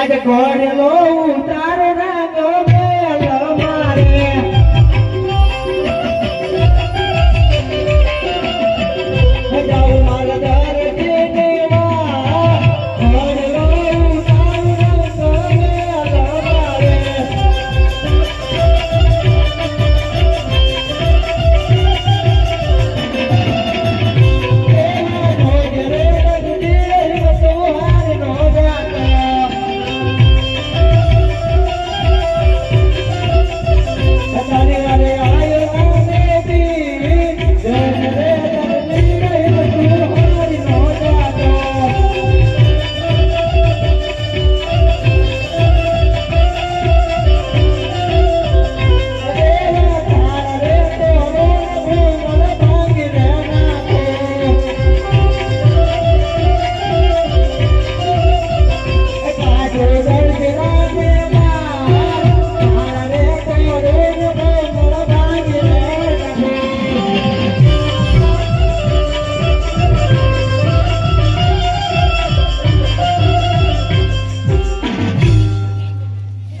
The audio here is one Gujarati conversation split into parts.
આજ કોડલો ઉતાર રાગો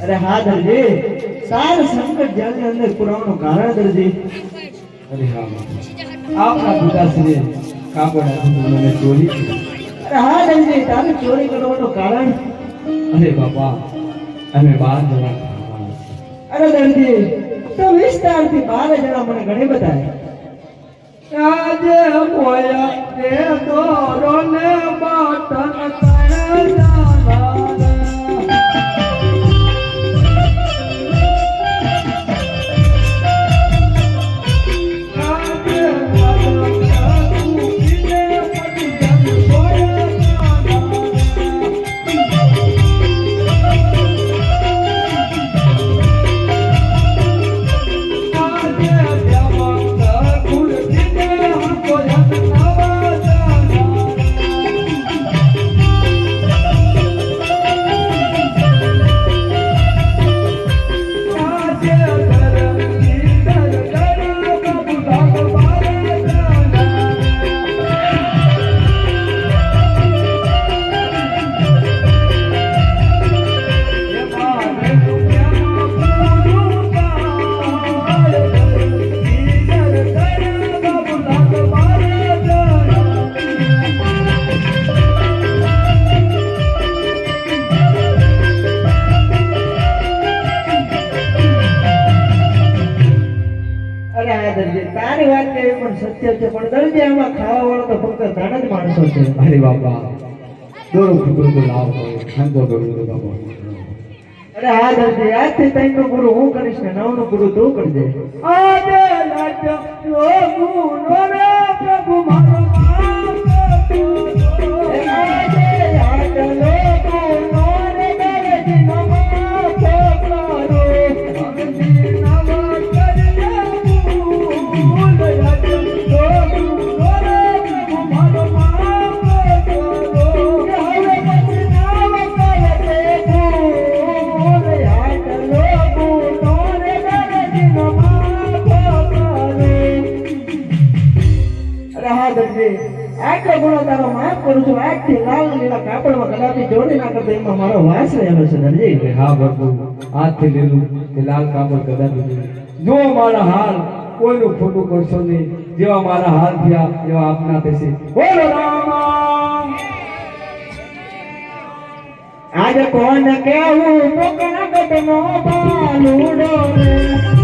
હા દરજી સાર સંકટ જાળની અંદર પુરાવાનું કારણ દરજી અરે હા બાપા આપના પિતાશ્રીએ કાપડ મને ચોરી કરી. અરે હા દરજી તારે ચોરી કરવાનું કારણ અરે બાપા અમે બાર જણા ખાવાના છીએ. અરે દરજી તો વિસ્તારથી બાર જણા મને ઘણી બતાય આજે મોયા તે દોરો ને બાટન તણ તારી વાત કેવી પણ સત્ય છે પણ દરજી આમાં ખાવા વાળો તો ફક્ત ત્રણ જ માણસો છે. અરે બાપા. દોરો ફૂટો તો લાવ ખાંતો દોડો તો બાપા. અરે હા દરજી આજથી ત્રણનું પૂરું હું કરીશ ને નવનું ગુરુ તું કરજે આજે લાજ આટલો ગુનો તારો માફ કરું છું. આજથી લાલ લીલા કાપડમાં કદાપી જોડી ના કરતો એમાં મારો વાસ રહેલો છે. દરજી હા બાપુ આજથી લીલું કે લાલ કાપડ કદાચ જો મારા હાલ કોઈનું ખોટું કરશો નહીં, જેવા મારા હાલ થયા, એવા આપના થશે. બોલો રામ. આજે કોણ કેવું પોકણા ગટનો પાલુડો રે.